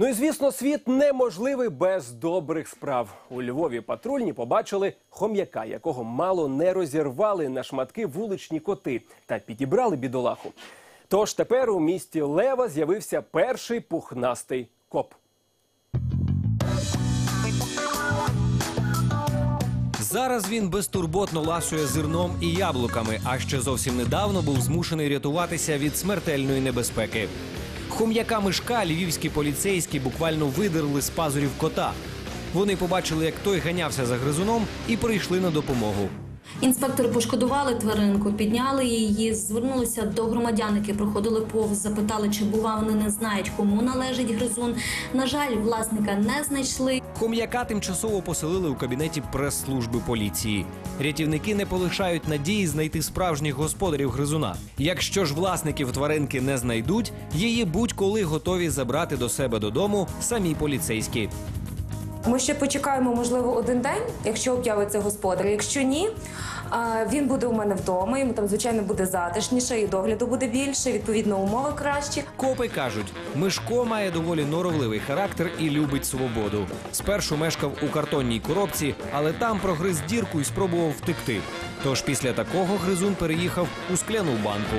Ну і звісно, світ неможливий без добрих справ. У Львові патрульні побачили хом'яка, якого мало не розірвали на шматки вуличні коти та підібрали бідолаху. Тож тепер у місті Лева з'явився перший пухнастий коп. Зараз він безтурботно ласує зерном і яблуками, а ще зовсім недавно був змушений рятуватися від смертельної небезпеки. Хом'яка мишка львівські поліцейські буквально видерли з пазурів кота. Вони побачили, як той ганявся за гризуном, і прийшли на допомогу. Інспектори пошкодували тваринку, підняли її, звернулися до громадян, які проходили повз, запитали, чи бува вони не знають, кому належить гризун. На жаль, власника не знайшли. Хом'яка тимчасово поселили у кабінеті прес-служби поліції. Рятівники не полишають надії знайти справжніх господарів гризуна. Якщо ж власників тваринки не знайдуть, її будь-коли готові забрати до себе додому самі поліцейські. Ми ще почекаємо, можливо, один день, якщо об'явиться господар. Якщо ні, він буде у мене вдома. Йому там, звичайно, буде затишніше, і догляду буде більше, відповідно, умови кращі. Копи кажуть, Мишко має доволі норовливий характер і любить свободу. Спершу мешкав у картонній коробці, але там прогриз дірку і спробував втекти. Тож після такого гризун переїхав у скляну банку.